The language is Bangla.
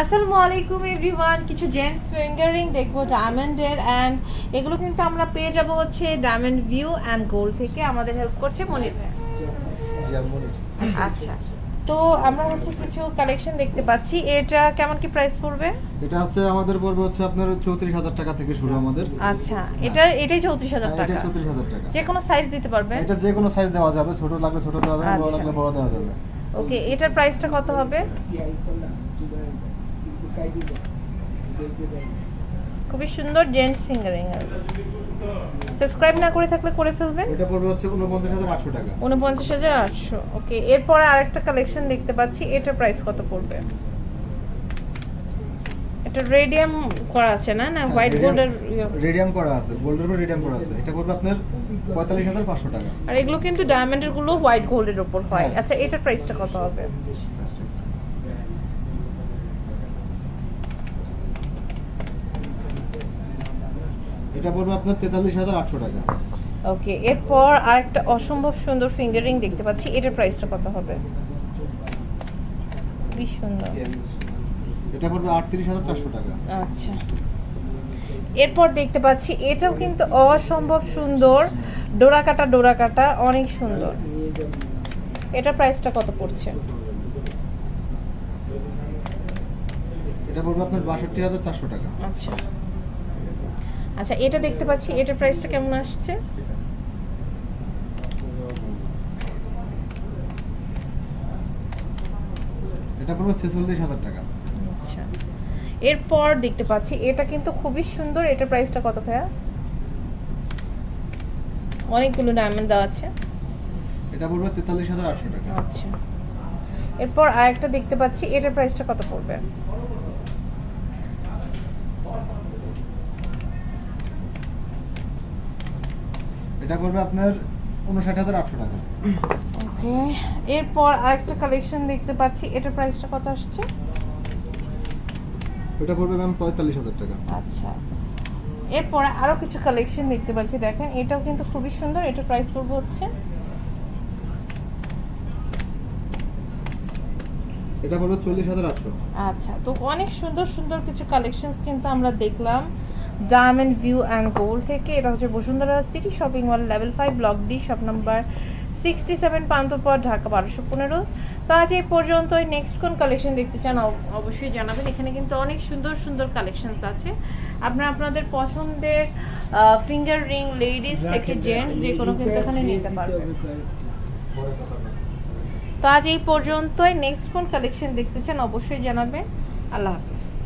আসসালামু আলাইকুম এভরিওয়ান কিছু জেন্টস ফিঙ্গারিং দেখব ডায়মন্ডের অ্যান্ড এগুলো কিন্তু আমরা পেয়ে যাব হচ্ছে ডায়মন্ড ভিউ অ্যান্ড গোল্ড থেকে। আমাদের হেল্প করছে মনির মনে আচ্ছা তো আমরা হচ্ছে কিছু কালেকশন দেখতে পাচ্ছি। এটা কেমন কি প্রাইস পড়বে? এটা হচ্ছে আমাদের পড়বে হচ্ছে আপনার চৌত্রিশ হাজার টাকা থেকে শুরু আমাদের। আচ্ছা এটা এটাই চৌত্রিশ হাজার হ্যাঁ, এটা টাকা চৌত্রিশ হাজার টাকা। যে কোনো সাইজ দিতে পারবেন এটা যে কোনো সাইজ দেওয়া যাবে। ছোট লাগলে ছোট দেওয়া যাবে বড় আচ্ছা। লাগলে বড় দেওয়া যাবে। ওকে এটার প্রাইসটা কত হবে? খুবই সুন্দর জেন্টস ফিঙ্গারিং সাবস্ক্রাইব না করে থাকলে করে ফেলবেন? এটা পড়বে হচ্ছে উনপঞ্চাশ হাজার আটশো টাকা। উনপঞ্চাশ হাজার আটশো ওকে। এরপরে আরেকটা কালেকশন দেখতে পাচ্ছি এটার প্রাইস কত পড়বে? এটা রেডিয়াম করা আছে না? না হোয়াইট গোল্ডের রেডিয়াম করা আছে গোল্ডের উপর রেডিয়াম করা আছে। এটা পড়বে আপনার পঁয়তাল্লিশ হাজার পাঁচশো টাকা। আর এগুলো কিন্তু ডায়মন্ডেরগুলো হোয়াইট গোল্ডের উপর হয়। হ্যাঁ। আচ্ছা এটার প্রাইসটা কত হবে? এটা পড়বে আপনার তেতাল্লিশ হাজার আটশো টাকা। ওকে এরপর আরেকটা অসম্ভব সুন্দর ফিঙ্গারিং দেখতে পাচ্ছি। এটার প্রাইসটা কত হবে? খুবই সুন্দর। এটা পড়বে আটত্রিশ হাজার চারশো টাকা। আচ্ছা। এরপর দেখতে পাচ্ছি এটাও কিন্তু অসম্ভব সুন্দর। ডোরা কাটা ডোরা কাটা অনেক সুন্দর। এটা প্রাইসটা কত পড়ছে? এটা পড়বে আপনার বাষট্টি হাজার চারশো টাকা। আচ্ছা। আচ্ছা এটা দেখতে পাচ্ছি এটার প্রাইসটা কেমন আসছে? এটা ছেচল্লিশ হাজার টাকা। আচ্ছা। এরপর দেখতে পাচ্ছি এটা কিন্তু খুবই সুন্দর এটার প্রাইসটা কত ভাইয়া? অনেকগুলো ডায়মন্ড দেওয়া আছে। এটা পড়বে তেতাল্লিশ হাজার আটশো টাকা। আচ্ছা। এরপর আরেকটা দেখতে পাচ্ছি এটার প্রাইসটা কত পড়বে? এটা পড়বে আপনার উনষাট হাজার আটশো টাকা। ওকে এরপর আরেকটা কালেকশন দেখতে পাচ্ছি এটার প্রাইসটা কত আসছে? এটা পড়বে ম্যাম পঁয়তাল্লিশ হাজার টাকা। আচ্ছা এরপরে আরও কিছু কালেকশন দেখতে পাচ্ছি দেখেন এটাও কিন্তু খুবই সুন্দর এটা প্রাইস পড়বে হচ্ছে? এটা পড়বে চল্লিশ হাজার আটশো। আচ্ছা তো অনেক সুন্দর সুন্দর কিছু কালেকশনস কিন্তু আমরা দেখলাম। ডায়মন্ড ভিউ অ্যান্ড গোল্ড থেকে এটা হচ্ছে Bashundhara city shopping mall level five block D shop number sixty seven Panthapath Dhaka বারোশো পনেরো। তো আজ এই পর্যন্তই। নেক্সট কোন কালেকশন দেখতে চান অব- অবশ্যই জানাবেন। এখানে কিন্তু অনেক সুন্দর সুন্দর কালেকশনস আছে। আপনারা আপনাদের পছন্দের ফিঙ্গার রিং লেডিস থেকে জেন্টস যে কোনো কিন্তু এখানে নিতে পারবেন। তো আজ এই পর্যন্তই। নেক্সট কোন কালেকশন দেখতে চান অবশ্যই জানাবেন। আল্লাহ হাফিজ।